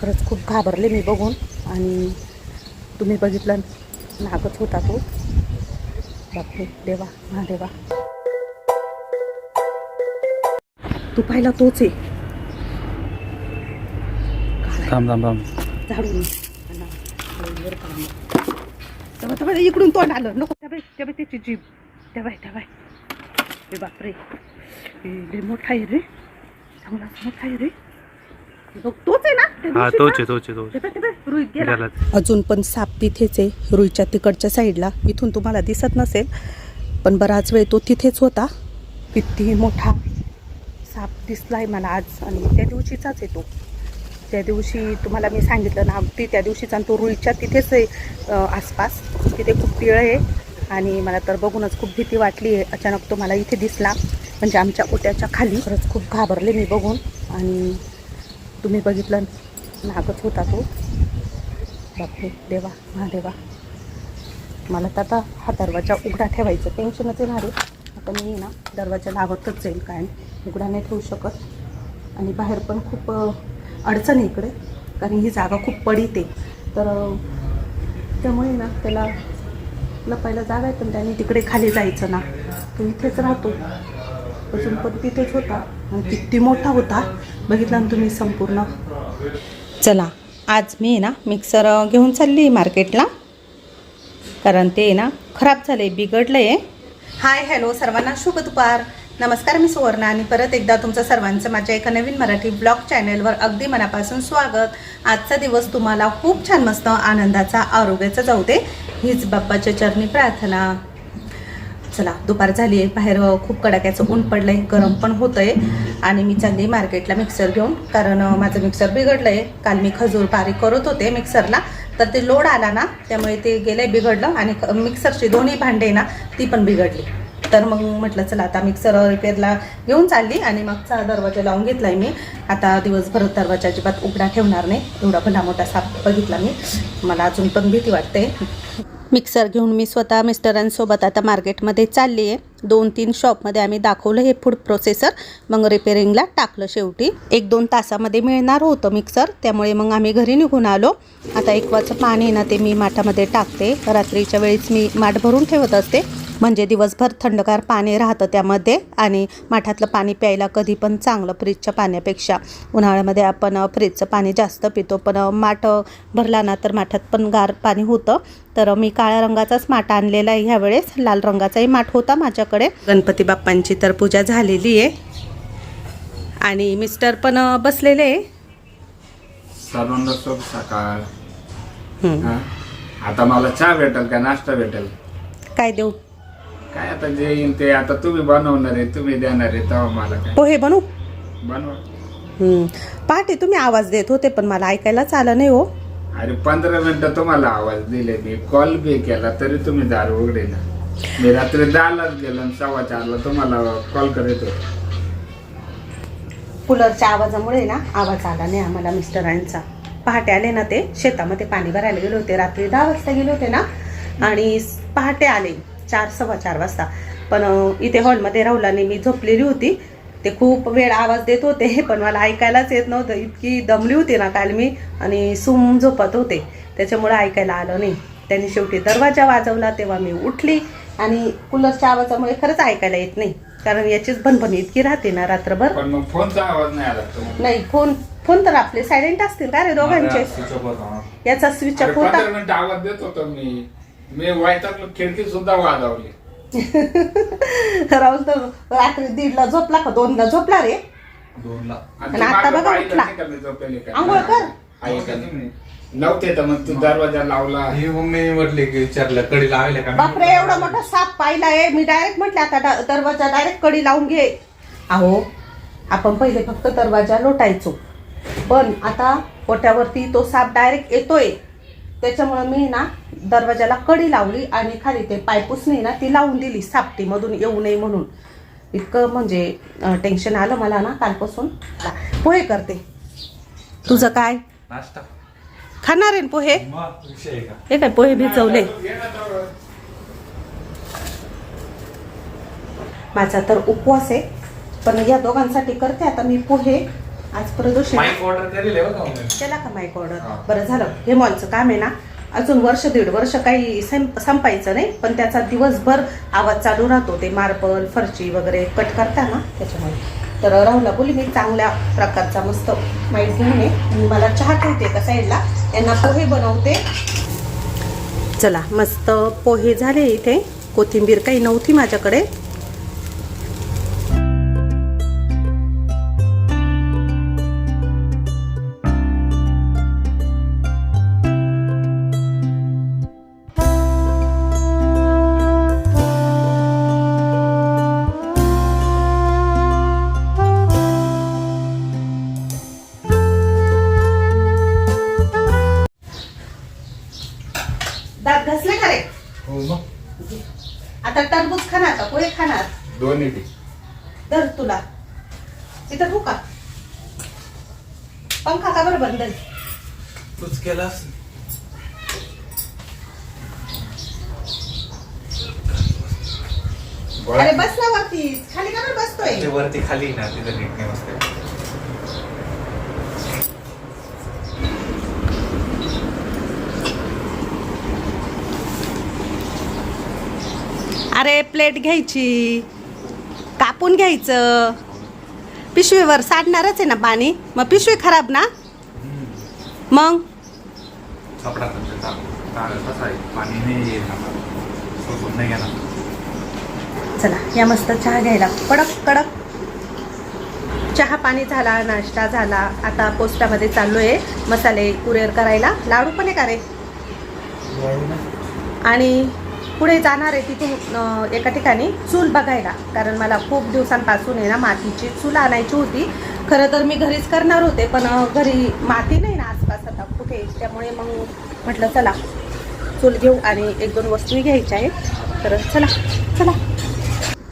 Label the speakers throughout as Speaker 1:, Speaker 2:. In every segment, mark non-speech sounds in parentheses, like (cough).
Speaker 1: खरंच खूप घाबरले मी बघून आणि तुम्ही बघितलं नागच होता तो. बापरे देवा हा देवा तू पाहिला तोच आहे.
Speaker 2: थांब थांब थांब.
Speaker 1: झाडून. तेव्हा तेव्हा इकडून तोंड आलं. नको त्या बाई त्या बाई त्याची जीभ. त्या बाई त्या बाई. हे बापरे. लय मोठा आहे रे. चांगलाच मोठा आहे रे. तोच आहे ना? त्या
Speaker 2: हा
Speaker 1: दिवशीचा?
Speaker 2: तोच आहे तोच आहे तोच
Speaker 1: ते बाई, ते बाई, रोहित गेला. अजून पण साप तिथेच आहे रुईच्या तिकडच्या साईडला. इथून तुम्हाला दिसत नसेल पण बराच वेळ तो तिथेच होता. किती मोठा साप दिसलाय मला आज. आणि त्या दिवशीचाच आहे तो. त्या दिवशी तुम्हाला मी सांगितलं ना ती त्या दिवशीचा आणि तो रुईच्या तिथेच आहे अं, आसपास. तिथे खूप पिळ आहे. आणि मला तर बघूनच खूप भीती वाटली आहे. अचानक तो मला इथे दिसला. म्हणजे आमच्या ओट्याच्या खाली. खरंच खूप घाबरले मी बघून. आणि तुम्ही बघितलं नागच होता तो. बापरे देवा महादेवा. मला तर आता हा दरवाजा उघडा ठेवायचं टेन्शनच येणार आहे. आता मी ना दरवाजा लावतच जाईल काय उघडा नाही ठेवू शकत. आणि बाहेर पण खूप अडचण आहे इकडे. कारण ही जागा खूप पडीते. तर त्यामुळे ना त्याला लपायला जागा आहे पण त्याने तिकडे खाली जायचं ना. तो इथेच राहतो. अजून पण तिथेच होता. आणि किती मोठा होता बघितला ना तुम्ही संपूर्ण. चला आज मी ना मिक्सर घेऊन चालली मार्केटला. कारण ते ना खराब झाले बिघडलं आहे हाय हॅलो सर्वांना शुभ दुपार. नमस्कार मी सुवर्णा आणि परत एकदा तुमचं सर्वांचं माझ्या एका नवीन मराठी ब्लॉग चॅनलवर अगदी मनापासून स्वागत. आजचा दिवस तुम्हाला खूप छान मस्त आनंदाचा आरोग्याचा जाऊ दे. हीच बाप्पाच्या चरणी प्रार्थना. चला दुपार झाली आहे. बाहेर खूप कडाक्याचं ऊन पडलं आहे गरम पण होतंय. आणि मी चालली मार्केटला मिक्सर घेऊन कारण माझं मिक्सर बिघडलं आहे काल मी खजूर बारीक करत होते मिक्सरला तर ते लोड आला ना त्यामुळे ते गेलं बिघडलं. आणि मिक्सरची दोन्ही भांडे ना ती पण बिघडली. तर मग म्हटलं चला आता मिक्सर रिपेअरला घेऊन चालली. आणि मागचा दरवाजा लावून घेतलाय मी. आता दिवसभर दरवाजा अजिबात उघडा ठेवणार नाही. एवढा भला मोठा साप बघितला मी. मला अजून पण भीती वाटते. मिक्सर घेऊन मी स्वतः मिस्टरांसोबत आता मार्केटमध्ये चालली आहे. दोन तीन शॉपमध्ये आम्ही दाखवलं हे फूड प्रोसेसर. मग रिपेरिंगला टाकलं शेवटी. एक दोन तासामध्ये मिळणार होतं मिक्सर त्यामुळे मग आम्ही घरी निघून आलो. आता एक वाजता पाणी ना ते मी माठामध्ये टाकते. रात्रीच्या वेळीच मी माठ भरून ठेवत असते. म्हणजे दिवसभर थंडगार पाणी राहतं त्यामध्ये आणि माठातलं पाणी प्यायला कधी पण चांगलं फ्रीजच्या पाण्यापेक्षा. उन्हाळ्यामध्ये आपण फ्रीजचं पाणी जास्त पितो पण माठ भरला ना तर माठात पण गार पाणी होतं. तर मी काळ्या रंगाचाच माठ आणलेला आहे ह्यावेळेस. लाल रंगाचाही माठ होता माझ्याकडे. गणपती बाप्पांची तर पूजा झालेली आहे. आणि मिस्टर पण बसलेले आहे.
Speaker 3: सर्वांना शुभ सकाळ? आता मला चहा भेटेल का नाश्ता भेटेल?
Speaker 1: काय देऊ?
Speaker 3: काय आता जे येईन ते आता तुम्ही बनवणार आहे तुम्ही देणार आहे तेव्हा मला काय.
Speaker 1: पोहे बनवू?
Speaker 3: बनवा.
Speaker 1: हं. पहाटे तुम्ही आवाज देत होते पण मला ऐकायलाच आलं नाही हो.
Speaker 3: अरे पंधरा मिनिटं तुम्हाला आवाज दिले मी. कॉल बी केला तरी तुम्ही दार उघडे ना. मी रात्री दहालाच गेलो आणि सव्वा चारला तुम्हाला कॉल करत होतो.
Speaker 1: कूलरच्या आवाजामुळे ना आवाज आला नाही आम्हाला मिस्टरांचा पहाटे आले ना ते शेतामध्ये पाणी भरायला गेले होते. रात्री दहा वाजता गेले होते ना. आणि स- पहाटे आले. चार सव्वा चार वाजता. पण इथे हॉलमध्ये राहुला मी झोपलेली होती. ते खूप वेळ आवाज देत होते पण मला ऐकायलाच येत नव्हतं. इतकी दमली होती ना काल मी आणि सुम झोपत होते. त्याच्यामुळे ऐकायला आलं नाही. त्यांनी शेवटी दरवाजा वाजवला तेव्हा मी उठली आणि कूलरच्या आवाजामुळे खरंच ऐकायला येत नाही. कारण याचीच भनभन इतकी राहते ना रात्रभर.
Speaker 3: फोनचा आवाज नाही आला
Speaker 1: नाही फोन फोन तर आपले सायलेंट असतील का रे दोघांचे? याचा स्विच ऑफ होता.
Speaker 3: आवाज देत होतो मी. मी वायतातलं खिडकी सुद्धा वाजवली.
Speaker 1: राहुल तर रात्री दीडला झोपला का? दोनला झोपला रे.
Speaker 3: आणि
Speaker 1: आणि आता
Speaker 3: मागं
Speaker 1: बघा
Speaker 3: पाहिलं
Speaker 1: उठला.
Speaker 3: नाही का मी झोपेली का?
Speaker 1: आंघोळ कर.
Speaker 3: आहे का नाही? नव्हते तर मग तू दरवाजा लावला.
Speaker 4: ही मम्मी म्हटली की विचारलं कडी लावले का?
Speaker 1: बापरे एवढा मोठा साप पाहिलाय मी डायरेक्ट म्हटलं आता दरवाजा डायरेक्ट कडी लावून घे. अहो आपण पहिले फक्त दरवाजा लोटायचो. पण आता पोट्यावरती तो साप डायरेक्ट येतोय. त्याच्यामुळे मी ना दरवाजाला कडी लावली आणि खाली ते पायपुसणी ना ती लावून दिली सापटी मधून येऊ नये म्हणून. इतकं म्हणजे टेन्शन आलं मला ना कालपासून. पोहे करते. तुझं काय?
Speaker 4: नाश्ता.
Speaker 1: खाणार आहे पोहे? हे काय पोहे भिजवले? माझा तर उपवास आहे. पण या दोघांसाठी करते आता मी पोहे. आज प्रदोष आहे ना?
Speaker 4: माईक ऑर्डर करेल आहे बघा मम्मी.
Speaker 1: केला का माईक ऑर्डर
Speaker 4: हा.
Speaker 1: बरं झालं. हे मॉलचं काम आहे ना अजून वर्ष दीड वर्ष काही संप- संपायचं नाही पण त्याचा दिवसभर आवाज चालू राहतो. ते मार्बल फरची वगैरे कट करता ना त्याच्यामुळे. तर राहुलला बोली मी चांगल्या प्रकारचा मस्त माईक घेऊन ये. आणि मला चहा ठेवते का साईडला यांना पोहे बनवते. चला मस्त पोहे झाले इथे. कोथिंबीर काही नव्हती माझ्याकडे. अरे बस ना वरती. खाली का बसतोय?
Speaker 4: वरती खाली ना तिथं नीट नाही बसते
Speaker 1: अरे प्लेट घ्यायची. कापून घ्यायचं. पिशवीवर साडणारच आहे ना पाणी? मग पिशवी खराब ना? मग?
Speaker 4: पाणी नाही येत आता. सोसून नाही घेणार
Speaker 1: चला या मस्त चहा घ्यायला. कडक कडक. चहा पाणी झाला नाश्ता झाला. आता पोस्टामध्ये चाललोय मसाले कुरिअर करायला. लाडू पण आहे. का रे आणि पुढे जाणार आहे तिथून एका ठिकाणी चूल बघायला. कारण मला खूप दिवसांपासून आहे ना मातीची चूल आणायची होती. खरं तर मी घरीच करणार होते पण घरी माती नाही ना आसपास आता कुठे. त्यामुळे मग म्हटलं चला चूल घेऊ आणि एक दोन वस्तू घ्यायच्या आहेत. तर चला चला.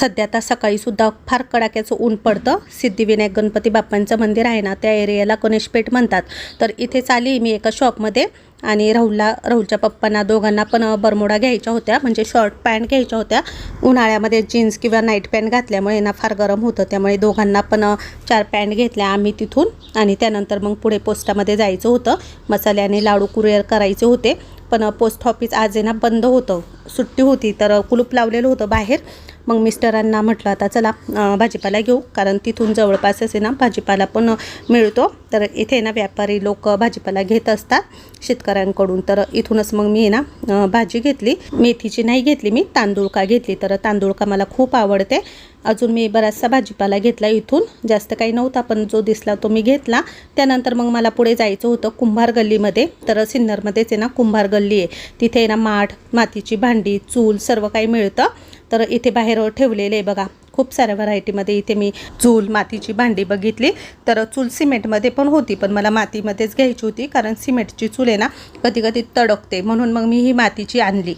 Speaker 1: सध्या आता सकाळीसुद्धा फार कडाक्याचं ऊन पडतं. सिद्धिविनायक गणपती बाप्पांचं मंदिर आहे ना त्या एरियाला गणेशपेठ म्हणतात. तर इथे चाली मी एका शॉपमध्ये आणि राहुलला राहुलच्या पप्पांना दोघांना पण बरमोडा घ्यायच्या होत्या. म्हणजे शॉर्ट पॅन्ट घ्यायच्या होत्या. उन्हाळ्यामध्ये जीन्स किंवा नाईट पॅन्ट घातल्यामुळे ना फार गरम होतं. त्यामुळे दोघांना पण चार पॅन्ट घेतल्या आम्ही तिथून. आणि त्यानंतर मग पुढे पोस्टामध्ये जायचं होतं. मसाले आणि लाडू कुरिअर करायचे होते. पण पोस्ट ऑफिस आज आहे ना बंद होतं. सुट्टी होती तर कुलूप लावलेलं होतं बाहेर. मग मिस्टरांना म्हटलं आता चला भाजीपाला घेऊ. कारण तिथून जवळपासच आहे ना भाजीपाला पण मिळतो. तर इथे ना व्यापारी लोक भाजीपाला घेत असतात शेतकऱ्यांकडून. तर इथूनच मग मी ना भाजी घेतली. मेथीची नाही घेतली मी तांदूळ का घेतली. तर तांदूळ का मला खूप आवडते. अजून मी बराचसा भाजीपाला घेतला इथून. जास्त काही नव्हता पण जो दिसला तो मी घेतला. त्यानंतर मग मला पुढे जायचं होतं कुंभार गल्लीमध्ये. तर सिन्नरमध्येच आहे ना कुंभार गल्ली आहे. तिथे आहे ना माठ मातीची भांडी चूल सर्व काही मिळतं. तर इथे बाहेर ठेवलेले आहे बघा. खूप साऱ्या व्हरायटीमध्ये इथे मी चूल मातीची भांडी बघितली. तर चूल सिमेंटमध्ये पण होती पण मला मातीमध्येच घ्यायची होती. कारण सिमेंटची चूल आहे ना कधी कधी तडकते. म्हणून मग मी ही मातीची आणली.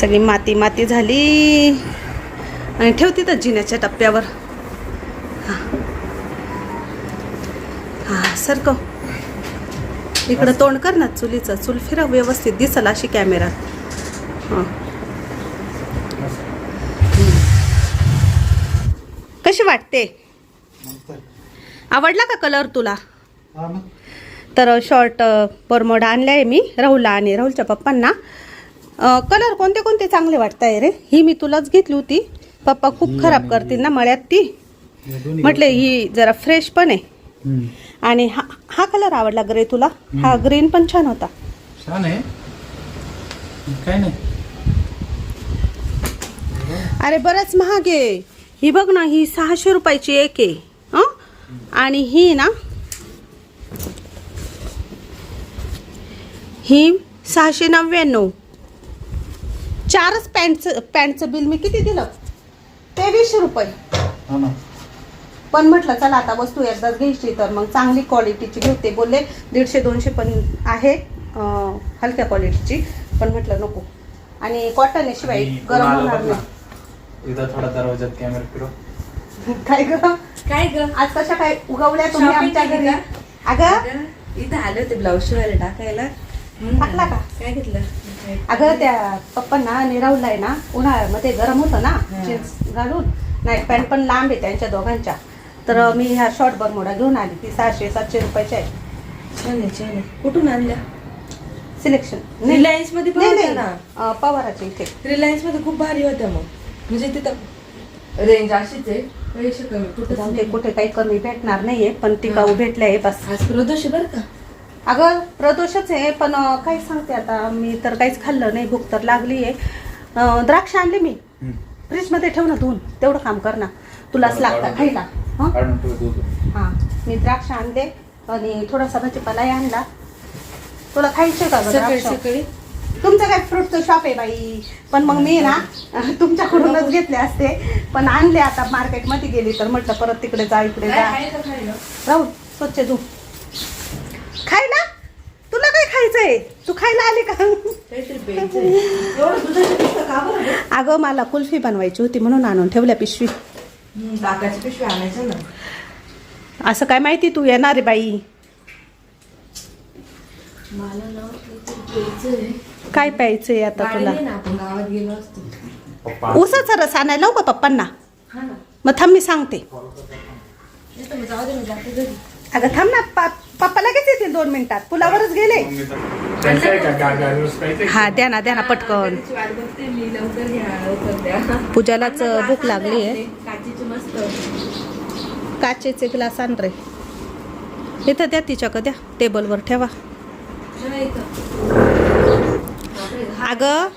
Speaker 1: सगळी माती माती झाली. आणि ठेवते तर जिन्याच्या टप्प्यावर. हां. हां सरकव. इकडं तोंड कर ना चुलीचं. चूल फिरव व्यवस्थित दिसल अशी कॅमेरात हां. कशी वाटते? आवडला का कलर तुला? तर शॉर्ट बरमोडा आणला आहे मी राहुलला आणि राहुलच्या पप्पांना. कलर कोणते कोणते चांगले वाटत आहे रे? ही मी तुलाच घेतली होती. पप्पा खूप खराब करतील ना मळ्यात ती. म्हटले ही जरा फ्रेश पण आहे. आणि हा हा कलर आवडला ग्रे तुला? हा ग्रीन पण छान होता.
Speaker 3: छान आहे. काय नाही.
Speaker 1: अरे बरंच महाग आहे. ही बघ ना ही सहाशे रुपयाची एक आहे? आणि ही ना ही सहाशे नव्याण्णव. चारच पॅन्टचं पॅन्टचं बिल मी किती दिलं? तेवीसशे रुपये.
Speaker 3: हा ना.
Speaker 1: पण म्हटलं चला आता वस्तू एकदाच घ्यायची तर मग चांगली क्वालिटीची घेऊ ते बोलले दीडशे दोनशे पण आहे अं, हलक्या क्वालिटीची पण म्हटलं नको. आणि कॉटन आहे शिवाय
Speaker 4: आणि
Speaker 1: गरम
Speaker 4: कोणाला
Speaker 1: होणार
Speaker 4: बघ ना.
Speaker 1: नाही
Speaker 4: थोडा दरवाजात कॅमेरा फिरव.
Speaker 1: काय ग?
Speaker 2: काय ग?
Speaker 1: आज कशा काय उगवल्या तुम्ही
Speaker 2: Shopping
Speaker 1: आमच्या
Speaker 2: केली
Speaker 1: घरी?
Speaker 2: का?
Speaker 1: अगं?
Speaker 2: अगं, इथं आले होते ब्लाऊज शिवायला टाकायला. म्हणून
Speaker 1: टाकला का?
Speaker 2: काय घेतलं?
Speaker 1: अगं त्या पप्पांना राहुलला आहे ना उन्हाळ्यामध्ये गरम होतं ना. जीन्स घालून. नाईट पॅन्ट पण लांब आहे त्यांच्या दोघांच्या. तर मी ह्या शॉर्ट बरमोडा घेऊन आली. ती सहाशे सातशे रुपयाच्या आहे.
Speaker 2: छान कुठून आणल्या?
Speaker 1: सिलेक्शन
Speaker 2: रिलायन्समध्ये पण होत्या ना?
Speaker 1: पवाराच्या इथे.
Speaker 2: रिलायन्समध्ये खूप भारी होत्या मग. म्हणजे तिथं रेंज अशीच आहे. पैसे कमी. कुठं
Speaker 1: कुठे काही कमी भेटणार नाहीये पण टिकाऊ भेटले आहे बस.
Speaker 2: आज प्रदोष बरं का?
Speaker 1: अगं प्रदोषच आहे पण काय सांगते आता मी तर काहीच खाल्लं नाही भूक तर लागली आहे द्राक्ष आणले मी. फ्रीजमध्ये ठेव ना धुवून. तेवढं काम कर ना. तुलाच लागतं खायला. हं? मी द्राक्ष आणले आणि थोडासा भाजीपालाही आणला. तुला खायचे का
Speaker 2: सकाळी? सकाळी.
Speaker 1: तुमचं काय फ्रूटचं शॉप आहे बाई. पण मग मी ना तुमच्याकडूनच घेतले असते. पण आणले आता मार्केटमध्ये गेली तर म्हटलं परत तिकडे जा इकडे जा. राहू स्वच्छ धू खायला? तुला काय खायचंय? तू खायला आली का? अगं मला कुल्फी बनवायची होती म्हणून आणून ठेवल्या पिशवी.
Speaker 2: ताकाची पिशवी आणायचं ना.
Speaker 1: असं काय माहिती तू येणार आहे बाई?
Speaker 2: ना
Speaker 1: काय प्यायचंय आता तुला?
Speaker 2: नाही ना आपण गावात गेलो असतो.
Speaker 4: पप्पा.
Speaker 1: उसाचा रस आणायला लावू का पप्पांना?
Speaker 2: हा ना.
Speaker 1: मग थांब मी सांगते. अगं थांब ना पा- पप्पा लगेच येतील दोन मिनिटात. पुलावरच गेले. हा द्या ना द्या ना पटकन. पूजालाच भूक लागली आहे.
Speaker 2: काचेचे
Speaker 1: ग्लास आण रे. इथं द्या तिच्या द्या. टेबलवर ठेवा. अगं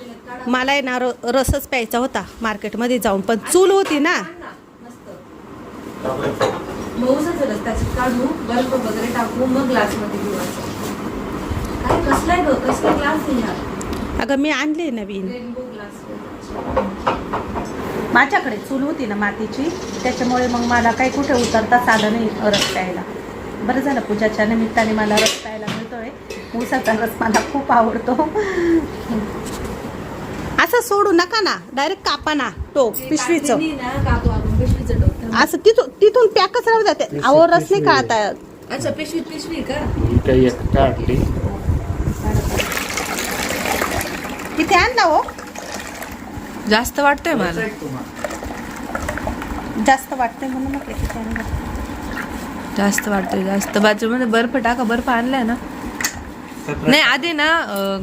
Speaker 1: मला ना रसच प्यायचा होता. मार्केटमध्ये जाऊन पण चूल होती ना
Speaker 2: ना, मऊसच रस त्याच्यात काढू बर्फ वगैरे टाकू मग ग्लासमध्ये घेऊ असं काय कसलाय ग? कसला ग्लास आहे हा
Speaker 1: अगं मी आणले नवीन.
Speaker 2: रेनबो ग्लास
Speaker 1: माझ्याकडे चूल होती ना मातीची त्याच्यामुळे मग मला काही कुठे उतरताच आलं नाही रस प्यायला. बरं झालं पूजाच्या निमित्ताने मला रस प्यायला मिळतोय. ऊसाचा रस मला खूप आवडतो. असं सोडू नका ना. डायरेक्ट कापा ना टोक पिशवीचं.
Speaker 2: पिशवीचं टोक.
Speaker 1: असं तिथून तिथून पॅकच राहू जाते. अहो रस नाही काढता.
Speaker 2: अच्छा पिशवीत पिशवी का?
Speaker 3: काही एक काढली.
Speaker 1: किती आणला हो.
Speaker 2: जास्त वाटतंय मला.
Speaker 1: जास्त वाटतंय म्हणून म्हटलं किती आणला
Speaker 2: जास्त वाटतंय जास्त. बाजूमध्ये बर्फ टाका बर्फ आणलाय ना. नाही आधी ना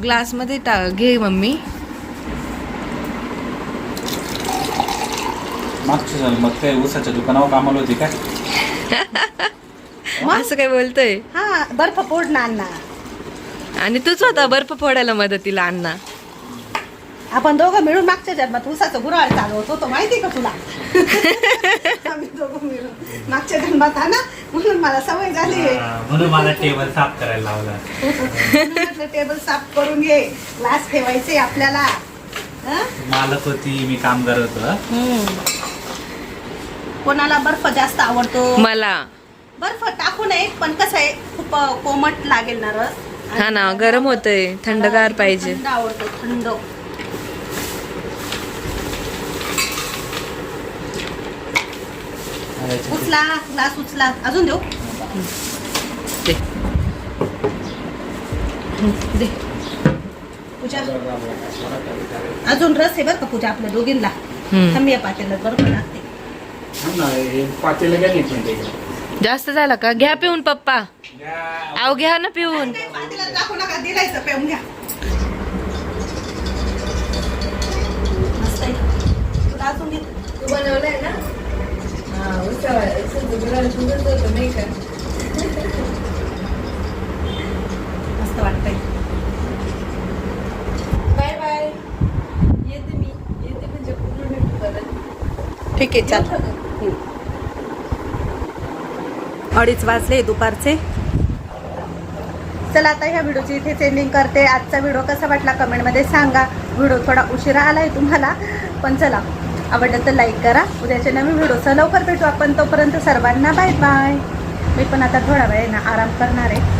Speaker 2: ग्लासमध्ये टा घे मम्मी.
Speaker 4: मागच्या झालं मग काय ऊसाच्या दुकानावर कामाला होती काय? (laughs)
Speaker 2: असं काय बोलतोय?
Speaker 1: हा बर्फ फोड ना अण्णा.
Speaker 2: आणि तूच होता बर्फ फोडायला मदतीला अण्णा.
Speaker 1: आपण दोघं मिळून मागच्या जन्मात उसाचं गुराळ चालवत होतो माहिती का तुला? (laughs) आम्ही दोघं मिळून मागच्या जन्मात हा ना? म्हणून मला सवय झाली.
Speaker 5: म्हणून मला टेबल साफ करायला लावला.
Speaker 1: टेबल साफ करून घे. ग्लास ठेवायचे आपल्याला. हं?
Speaker 5: मालक होती मी काम करत होतो
Speaker 1: कोणाला बर्फ जास्त आवडतो?
Speaker 2: मला.
Speaker 1: बर्फ टाकू नये पण कसं आहे खूप कोमट लागेल ना रस.
Speaker 2: हा ना गरम होतंय थंडगार पाहिजे.
Speaker 1: थंड. आवडतो थंड उचला ग्लास उचला. अजून देऊ?
Speaker 2: दे. दे.
Speaker 1: पूजा. अजून रस आहे बरं का पूजा आपल्या दोघींना? या पातेला बरोबर लागते
Speaker 3: पातेला
Speaker 2: जास्त झाला का? घ्या पिऊन पप्पा. आव घ्या ना पिऊन.
Speaker 1: नका. दिलायचं घ्या.
Speaker 2: तू बनवलंय ना?
Speaker 1: मस्त वाटतंय
Speaker 2: बाय बाय येते मी येते म्हणजे पूर्ण भेटू परत
Speaker 1: ठीक आहे चाल. अडीच वाजले दुपारचे. चला आता ह्या व्हिडिओची इथेच एंडिंग करते. आजचा व्हिडिओ कसा वाटला कमेंटमध्ये सांगा. व्हिडिओ थोडा उशिरा आला आहे तुम्हाला पण चला. आवडलं तर लाईक करा. उद्याच्या नवीन व्हिडिओसह लवकर भेटू आपण. तोपर्यंत सर्वांना बाय बाय मी पण आता थोडा वेळ ना आराम करणार आहे.